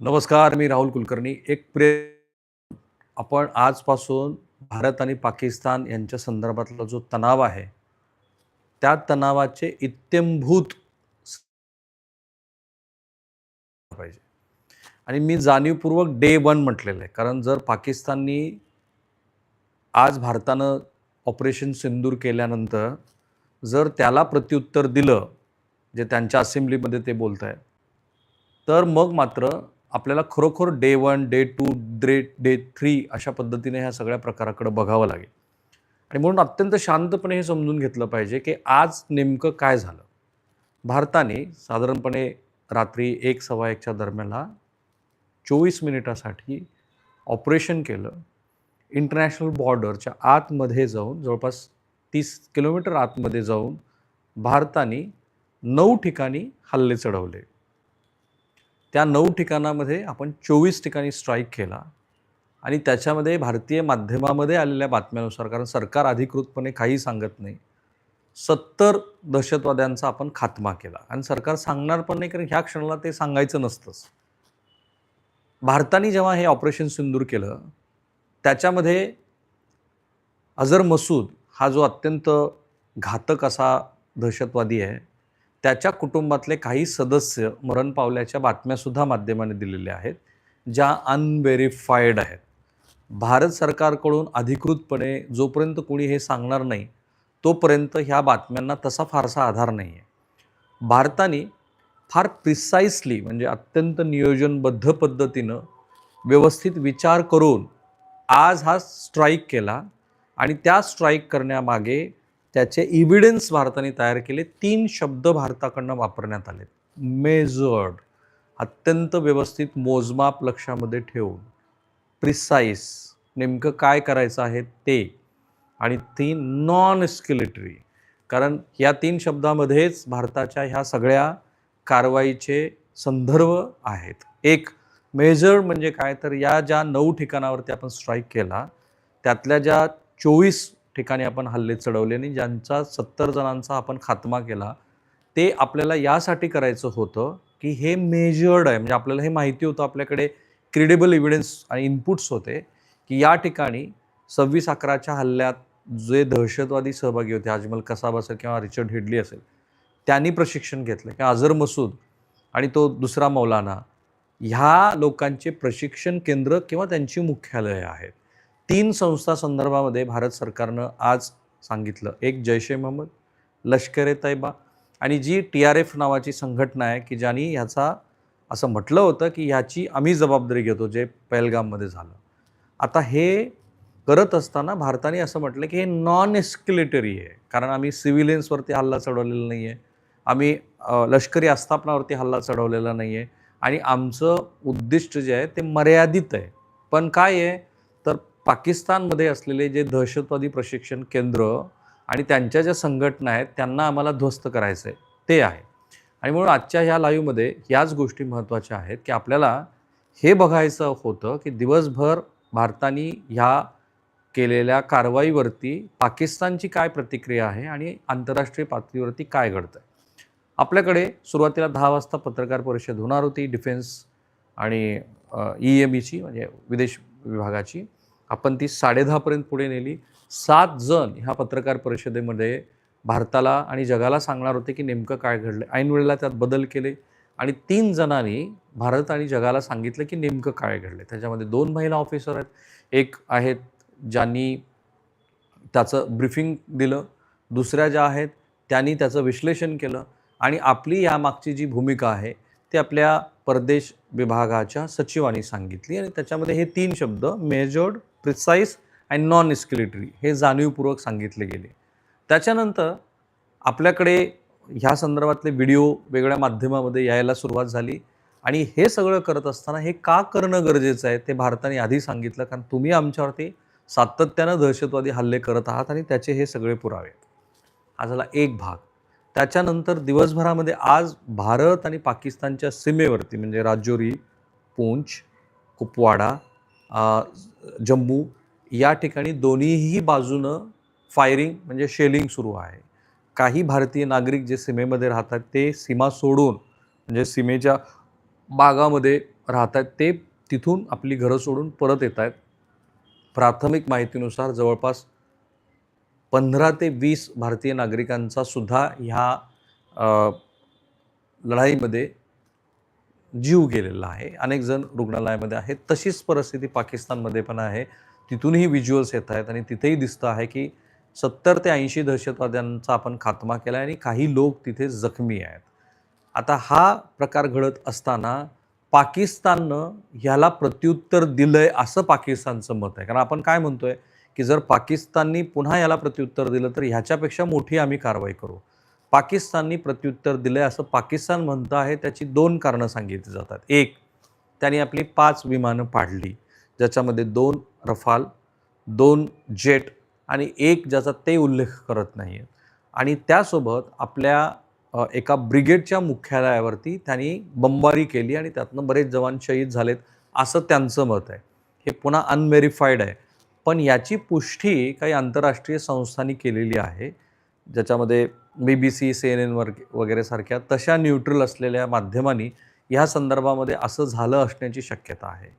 नमस्कार मी राहुल कुलकर्णी. एक प्रे आपण आजपासून भारत आणि पाकिस्तान यांच्या संदर्भातला जो तणाव आहे त्या तणावाचे इत्यंभूत पाहिजे. आणि मी जाणीवपूर्वक डे वन म्हटलेलं आहे. कारण जर पाकिस्ताननी आज भारतानं ऑपरेशन सिंदूर केल्यानंतर जर त्याला प्रत्युत्तर दिलं जे त्यांच्या असेंब्लीमध्ये ते बोलत आहे तर मग मात्र आपल्याला खरोखर day one day two day day three अशा पद्धतीने ह्या सगळ्या प्रकाराकडे बघावं लागेल. आणि म्हणून अत्यंत शांतपणे हे समजून घेतलं पाहिजे की आज नेमकं काय झालं? भारताने साधारणपणे रात्री एक सव्वा एकच्या दरम्यानला चोवीस मिनिटासाठी ऑपरेशन केलं. इंटरनॅशनल बॉर्डरच्या आतमध्ये जाऊन जवळपास तीस किलोमीटर आतमध्ये जाऊन भारताने नऊ ठिकाणी हल्ले चढवले. त्या नऊ ठिकाणामध्ये आपण चोवीस ठिकाणी स्ट्राईक केला. आणि त्याच्यामध्ये भारतीय माध्यमामध्ये आलेल्या बातम्यानुसार कारण सरकार अधिकृतपणे काही सांगत नाही सत्तर दहशतवाद्यांचा आपण खात्मा केला. आणि सरकार सांगणार पण नाही कारण ह्या क्षणाला ते सांगायचं नसतंच. भारताने जेव्हा हे ऑपरेशन सिंदूर केलं त्याच्यामध्ये अझर मसूद हा जो अत्यंत घातक असा दहशतवादी आहे त्याच्या कुटुंबातले काही सदस्य मरण पावल्याच्या बातम्यासुद्धा माध्यमाने दिलेल्या आहेत ज्या अनव्हेरीफाईड आहेत. भारत सरकारकडून अधिकृतपणे जोपर्यंत कोणी हे सांगणार नाही तोपर्यंत ह्या बातम्यांना तसा फारसा आधार नाही आहे भारताने फार प्रिसाईसली म्हणजे अत्यंत नियोजनबद्ध पद्धतीनं व्यवस्थित विचार करून आज हा स्ट्राईक केला आणि त्या स्ट्राईक करण्यामागे त्याचे इव्हिडन्स भारताने तयार केले. तीन शब्द भारताकडनं वापरण्यात आले मेजर्ड अत्यंत व्यवस्थित मोजमाप लक्षामध्ये ठेवून. प्रिसाईस नेमकं काय करायचं आहे ते. आणि ती नॉन एस्किलेटरी कारण या तीन शब्दामध्येच भारताच्या ह्या सगळ्या कारवाईचे संदर्भ आहेत. एक मेजर म्हणजे काय? तर या ज्या नऊ ठिकाणावरती आपण स्ट्राईक केला त्यातल्या ज्या चोवीस ठिकाणी आपण हल्ले चढवले आणि ज्यांचा सत्तर जणांचा आपण खात्मा केला ते आपल्याला यासाठी करायचं होतं की हे मेजर्ड आहे म्हणजे आपल्याला हे माहिती होतं आपल्याकडे क्रेडिबल इव्हिडन्स आणि इनपुट्स होते की या ठिकाणी सव्वीस अकराच्या हल्ल्यात जे दहशतवादी सहभागी होते अजमल कसाब असेल किंवा रिचर्ड हिडली असेल त्यांनी प्रशिक्षण घेतलं. किंवा अझर मसूद आणि तो दुसरा मौलाना ह्या लोकांचे प्रशिक्षण केंद्र किंवा त्यांची मुख्यालयं आहेत. तीन संस्था संदर्भामध्ये भारत सरकारनं आज सांगितलं. एक जैश ए महम्मद लष्कर ए तैबा आणि जी टी आर एफ नावाची संघटना आहे की ज्यांनी ह्याचा असं म्हटलं होतं की ह्याची आम्ही जबाबदारी घेतो जे पहलगाममध्ये झालं. आता हे करत असताना भारताने असं म्हटलं की हे नॉन एस्क्युलेटरी आहे. कारण आम्ही सिव्हिलियन्सवरती हल्ला चढवलेला नाही आहे आम्ही लष्करी आस्थापनावरती हल्ला चढवलेला नाही आहे आणि आमचं उद्दिष्ट जे आहे ते मर्यादित आहे. पण काय आहे? पाकिस्तानमध्ये असलेले जे दहशतवादी प्रशिक्षण केंद्र आणि त्यांच्या ज्या संघटना आहेत त्यांना आम्हाला ध्वस्त करायचं आहे ते आहे. आणि म्हणून आजच्या ह्या लाईव्हमध्ये याच गोष्टी महत्त्वाच्या आहेत की आपल्याला हे बघायचं होतं की दिवसभर भारताने ह्या केलेल्या कारवाईवरती पाकिस्तानची काय प्रतिक्रिया आहे आणि आंतरराष्ट्रीय पातळीवरती काय घडतं आहे आपल्याकडे सुरुवातीला दहा वाजता पत्रकार परिषद होणार होती डिफेन्स आणि ई एम ईची म्हणजे विदेश विभागाची. आपण ती साडेदहापर्यंत पुढे नेली. सात जण ह्या पत्रकार परिषदेमध्ये भारताला आणि जगाला सांगणार होते की नेमकं काय घडलं. ऐनवेळेला त्यात बदल केले आणि तीन जणांनी भारत आणि जगाला सांगितलं की नेमकं काय घडलं त्याच्यामध्ये दोन महिला ऑफिसर आहेत. एक आहेत ज्यांनी त्याचं ब्रिफिंग दिलं. दुसऱ्या ज्या आहेत त्यांनी त्याचं विश्लेषण केलं. आणि आपली यामागची जी भूमिका आहे ती आपल्या परदेश विभागाच्या सचिवांनी सांगितली आणि त्याच्यामध्ये हे तीन शब्द measured precise and non escalatory हे जाणीवपूर्वक सांगितले गेले. त्याच्यानंतर आपल्याकडे ह्या संदर्भातले व्हिडिओ वेगळ्या माध्यमामध्ये यायला सुरुवात झाली आणि हे सगळं करत असताना हे का करणं गरजेचं आहे ते भारताने आधी सांगितलं कारण तुम्ही आमच्यावरती सातत्यानं दहशतवादी हल्ले करत आहात आणि त्याचे हे सगळे पुरावे आहेत. हा झाला एक भाग. त्याच्यानंतर दिवसभरामध्ये आज भारत आणि पाकिस्तानच्या सीमेवरती म्हणजे राजौरी पूंछ कुपवाडा जम्मू या ठिकाणी दोन्हीही बाजूनं फायरिंग म्हणजे शेलिंग सुरू आहे. काही भारतीय नागरिक जे सीमेमध्ये राहतात ते सीमा सोडून म्हणजे सीमेच्या भागामध्ये राहत आहेत ते तिथून आपली घरं सोडून परत येत आहेत प्राथमिक माहितीनुसार जवळपास पंधरा ते वीस भारतीय नागरिकांचा सुद्धा ह्या लढाईमध्ये जीव गेलेला आहे. अनेक जण रुग्णालयामध्ये आहेत. तशीच परिस्थिती पाकिस्तानमध्ये पण आहे. तिथूनही व्हिज्युअल्स येत आहेत आणि तिथेही दिसतं आहे की सत्तर ते ऐंशी दहशतवाद्यांचा आपण खात्मा केला आहे आणि काही लोक तिथे जखमी आहेत. आता हा प्रकार घडत असताना पाकिस्ताननं ह्याला प्रत्युत्तर दिलं आहे असं पाकिस्तानचं मत आहे. कारण आपण काय म्हणतोय? की जर पाकिस्ताननी पुन्हा याला प्रत्युत्तर दिलं तर ह्याच्यापेक्षा मोठी आम्ही कारवाई करू. पाकिस्ताननी प्रत्युत्तर दिलं असं पाकिस्तान म्हणतं आहे त्याची दोन कारणं सांगितली जातात. एक त्यांनी आपली पाच विमानं पाडली ज्याच्यामध्ये दोन रफाल दोन जेट आणि एक ज्याचा ते उल्लेख करत नाही आहेत आणि त्यासोबत आपल्या एका ब्रिगेडच्या मुख्यालयावरती त्यांनी बंबारी केली आणि त्यातनं बरेच जवान शहीद झालेत असं त्यांचं मत आहे. हे पुन्हा अनव्हेरीफाईड आहे. पण याची पुष्टी काही आंतरराष्ट्रीय संस्थांनी केलेली आहे. ज्याच्यामध्ये B B C C N N वर वगैरे सारख्या तशा न्यूट्रल असलेल्या माध्यमांनी ह्या संदर्भामध्ये असं झालं असण्याची शक्यता आहे.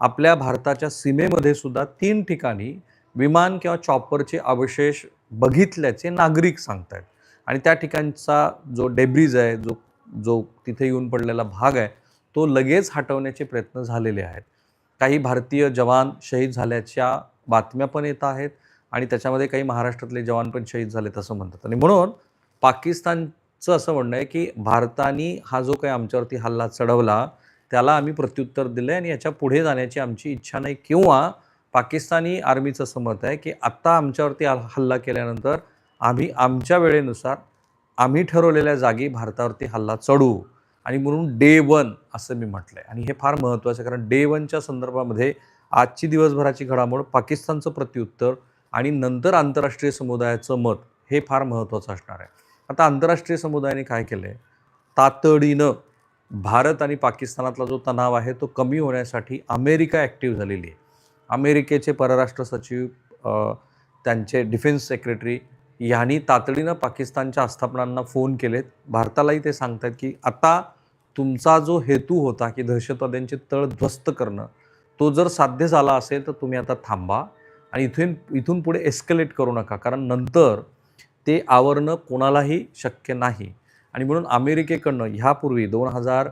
आपल्या भारताच्या सीमेमध्ये सुद्धा तीन ठिकाणी विमान किंवा चॉपरचे अवशेष बघितल्याचे नागरिक सांगत आहेत आणि त्या ठिकाणचा जो डेब्रिज आहे जो जो तिथे येऊन पडलेला भाग आहे तो लगेच हटवण्याचे प्रयत्न झालेले आहेत. काही भारतीय जवान शहीद झाल्याच्या बातम्या पण येत आहेत आणि त्याच्यामध्ये काही महाराष्ट्रातले जवान पण शहीद झालेत असं म्हणतात. आणि म्हणून पाकिस्तानचं असं म्हणणं आहे की भारताने हा जो काही आमच्यावरती हल्ला चढवला त्याला आम्ही प्रत्युत्तर दिलं आहे आणि याच्यापुढे जाण्याची आमची इच्छा नाही. किंवा पाकिस्तानी आर्मीचं असं मत आहे की आत्ता आमच्यावरती हल्ला केल्यानंतर आम्ही आमच्या वेळेनुसार आम्ही ठरवलेल्या जागी भारतावरती हल्ला चढू. आणि म्हणून डे वन असं मी म्हटलं आहे आणि हे फार महत्त्वाचं आहे कारण डे वनच्या संदर्भामध्ये आजची दिवसभराची घडामोड पाकिस्तानचं प्रत्युत्तर आणि नंतर आंतरराष्ट्रीय समुदायाचं मत हे फार महत्त्वाचं असणार आहे. आता आंतरराष्ट्रीय समुदायाने काय केलं आहे तातडीनं भारत आणि पाकिस्तानातला जो तणाव आहे तो कमी होण्यासाठी अमेरिका ॲक्टिव्ह झालेली आहे. अमेरिकेचे परराष्ट्र सचिव त्यांचे डिफेन्स सेक्रेटरी यांनी तातडीनं पाकिस्तानच्या आस्थापनांना फोन केलेत. भारतालाही ते सांगतात की आता तुमचा जो हेतू होता की दहशतवाद्यांचे तळ ध्वस्त करणं तो जर साध्य झाला असेल तर तुम्ही आता थांबा आणि इथून इथून पुढे एस्केलेट करू नका. कारण नंतर ते आवरणं कोणालाही शक्य नाही. आणि म्हणून अमेरिकेकडनं ह्यापूर्वी दोन हजार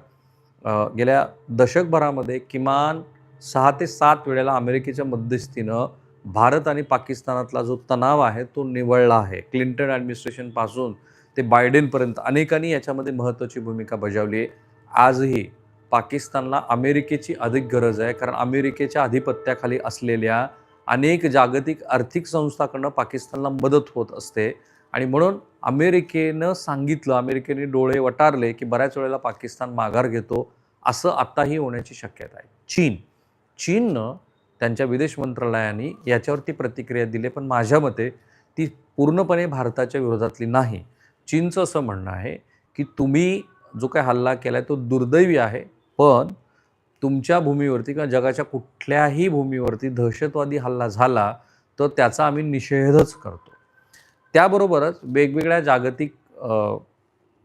गेल्या दशकभरामध्ये किमान सहा ते सात वेळेला अमेरिकेच्या मध्यस्थीनं भारत आणि पाकिस्तानातला जो तणाव आहे तो निवळला आहे. क्लिंटन ॲडमिनिस्ट्रेशनपासून ते बायडेनपर्यंत अनेकांनी याच्यामध्ये महत्त्वाची भूमिका बजावली आहे. आजही पाकिस्तानला अमेरिकेची अधिक गरज आहे कारण अमेरिकेच्या अधिपत्याखाली असलेल्या अनेक जागतिक आर्थिक संस्थाकडनं पाकिस्तानला मदत होत असते. आणि म्हणून अमेरिकेनं सांगितलं अमेरिकेने डोळे वटारले की बऱ्याच वेळेला पाकिस्तान माघार घेतो असं आत्ताही होण्याची शक्यता आहे. चीन. चीननं त्यांच्या विदेश मंत्रालयाने याच्यावरती प्रतिक्रिया दिली पण माझ्या मते ती पूर्णपणे भारताच्या विरोधातली नाही. चीनचं असं म्हणणं आहे की तुम्ही जो काय हल्ला केला आहे तो दुर्दैवी आहे. पण तुमच्या भूमीवरती किंवा जगाच्या कुठल्याही भूमीवरती दहशतवादी हल्ला झाला तर त्याचा आम्ही निषेधच करतो. त्याबरोबरच वेगवेगळ्या जागतिक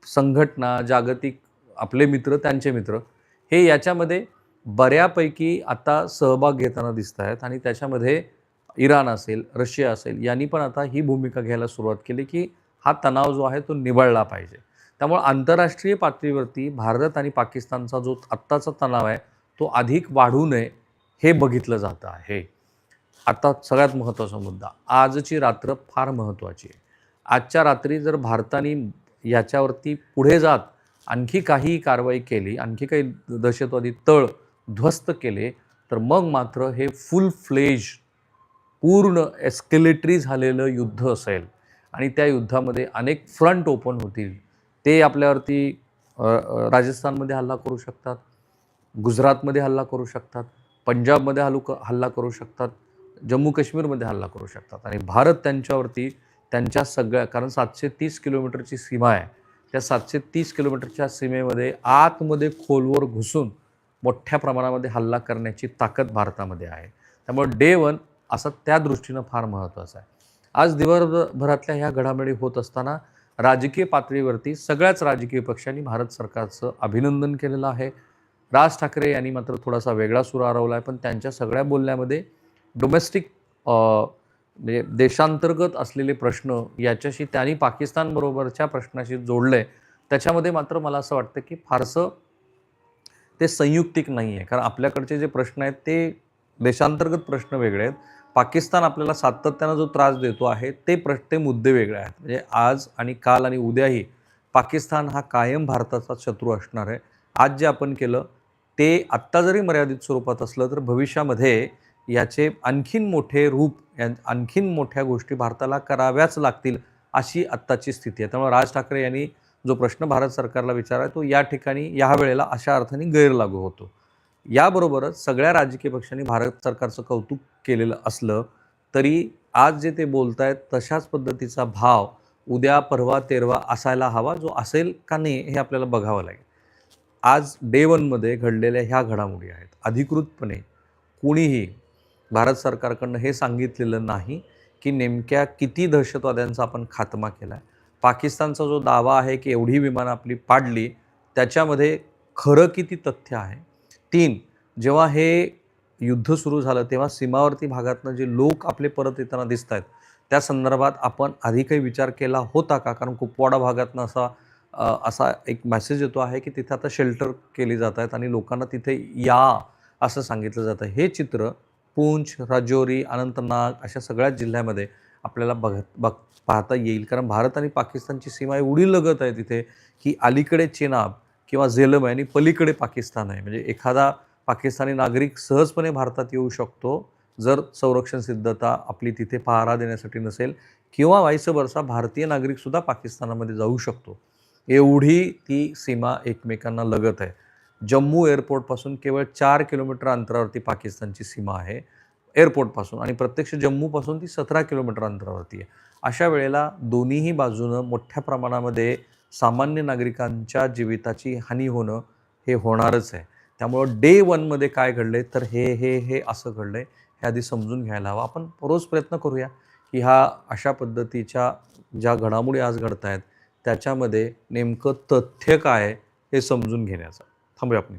संघटना जागतिक आपले मित्र त्यांचे मित्र हे याच्यामध्ये बऱ्यापैकी आता सहभाग घेताना दिसत आहेत आणि त्याच्यामध्ये इराण असेल रशिया असेल यांनी पण आता ही भूमिका घ्यायला सुरुवात केली की हा तणाव जो आहे तो निवळला पाहिजे. त्यामुळे आंतरराष्ट्रीय पातळीवरती भारत आणि पाकिस्तानचा जो आत्ताचा तणाव आहे तो अधिक वाढू नये हे बघितलं जातं आहे. आता सगळ्यात महत्त्वाचा मुद्दा आजची रात्र फार महत्त्वाची आहे. आजच्या रात्री जर भारताने याच्यावरती पुढे जात आणखी काही कारवाई केली आणखी काही दहशतवादी तळ ध्वस्त केले तर मग मात्र हे फुल फ्लेज पूर्ण एस्केलेटरी झालेलं युद्ध असेल. आणि त्या युद्धामध्ये अनेक फ्रंट ओपन होतील. ते आपल्यावरती राजस्थानमध्ये हल्ला करू शकतात गुजरातमध्ये हल्ला करू शकतात पंजाबमध्ये हल्लू क हल्ला करू शकतात जम्मू काश्मीरमध्ये हल्ला करू शकतात. आणि भारत त्यांच्यावरती त्यांच्या सगळ्या कारण सातशे तीस किलोमीटरची सीमा आहे. त्या सातशे तीस किलोमीटरच्या सीमेमध्ये आतमध्ये खोलवर घुसून मोठ्या प्रमाणामध्ये हल्ला करण्याची ताकद भारतामध्ये आहे. त्यामुळे डे वन असं त्या दृष्टीनं फार महत्त्वाचं आहे. आज दिवसभरातल्या ह्या घडामोडी होत असताना राजकीय पातळीवरती सगळ्याच राजकीय पक्षांनी भारत सरकारचं अभिनंदन केलेलं आहे. राज ठाकरे यांनी मात्र थोडासा वेगळा सुर आरवला आहे पण त्यांच्या सगळ्या बोलण्यामध्ये डोमेस्टिक म्हणजे देशांतर्गत असलेले प्रश्न याच्याशी त्यांनी पाकिस्तानबरोबरच्या प्रश्नाशी जोडले त्याच्यामध्ये मात्र मला असं वाटतं की फारसं ते संयुक्तिक नाही आहे कारण आपल्याकडचे जे प्रश्न आहेत ते देशांतर्गत प्रश्न वेगळे आहेत. पाकिस्तान आपल्याला सातत्यानं जो त्रास देतो आहे ते प्र ते मुद्दे वेगळे आहेत. म्हणजे आज आणि काल आणि उद्याही पाकिस्तान हा कायम भारताचा शत्रू असणार आहे. आज जे आपण केलं ते आत्ता जरी मर्यादित स्वरूपात असलं तर भविष्यामध्ये याचे आणखीन मोठे रूप या आणखीन मोठ्या गोष्टी भारताला कराव्याच लागतील अशी आत्ताची स्थिती आहे. त्यामुळे राज ठाकरे यांनी जो प्रश्न भारत सरकारला विचारा तो या ठिकाणी या वेळेला अशा अर्थाने गैरलागू होतो. याबरोबरच सगळ्या राजकीय पक्षांनी भारत सरकारचं कौतुक केलेलं असलं तरी आज जे ते बोलत आहेत तशाच पद्धतीचा भाव उद्या परवा तेरवा असायला हवा जो असेल का नाही हे आपल्याला बघावं लागेल. आज डे वनमध्ये घडलेल्या ह्या घडामोडी आहेत. अधिकृतपणे कुणीही भारत सरकारकडनं हे सांगितलेलं नाही की नेमक्या किती दहशतवाद्यांचा आपण खात्मा केला आहे पाकिस्तानचा जो दावा आहे की एवढी विमानं आपली पाडली त्याच्यामध्ये खरं किती तथ्य आहे? तीन जेव्हा हे युद्ध सुरू झालं तेव्हा सीमावर्ती भागातनं जे लोक आपले परत येताना दिसत आहेत त्या संदर्भात आपण आधी काही विचार केला होता का? कारण कुपवाडा भागातनं असा असा एक मेसेज येतो आहे की तिथे आता शेल्टर केली जात आहेत आणि लोकांना तिथे या असं सांगितलं जातं. हे चित्र पूंछ राजौरी अनंतनाग अशा सगळ्याच जिल्ह्यामध्ये आपल्याला बघ बघ पाहता येईल. कारण भारत आणि पाकिस्तानची सीमा एवढी लगत आहे तिथे की अलीकडे चेनाब किंवा झेलम आहे आणि पलीकडे पाकिस्तान आहे. म्हणजे एखादा पाकिस्तानी नागरिक सहजपणे भारतात येऊ शकतो जर संरक्षण सिद्धता आपली तिथे पहारा देण्यासाठी नसेल किंवा वाईस वर्षा भारतीय नागरिकसुद्धा पाकिस्तानामध्ये जाऊ शकतो. एवढी ती सीमा एकमेकांना लगत आहे. जम्मू एअरपोर्टपासून केवळ चार किलोमीटर अंतरावरती पाकिस्तानची सीमा आहे एअरपोर्टपासून आणि प्रत्यक्ष जम्मूपासून ती सतरा किलोमीटर अंतरावरती आहे. अशा वेळेला दोन्हीही बाजूनं मोठ्या प्रमाणामध्ये सामान्य नागरिकांच्या जीविताची हानी होणं हे होणारच आहे. त्यामुळं डे वनमध्ये काय घडले तर हे हे हे असं घडलं आहे हे आधी समजून घ्यायला हवं. आपण रोज प्रयत्न करूया की ह्या अशा पद्धतीच्या ज्या घडामोडी आज घडत आहेत त्याच्यामध्ये नेमकं तथ्य काय आहे हे समजून घेण्याचा. थांबूया आपण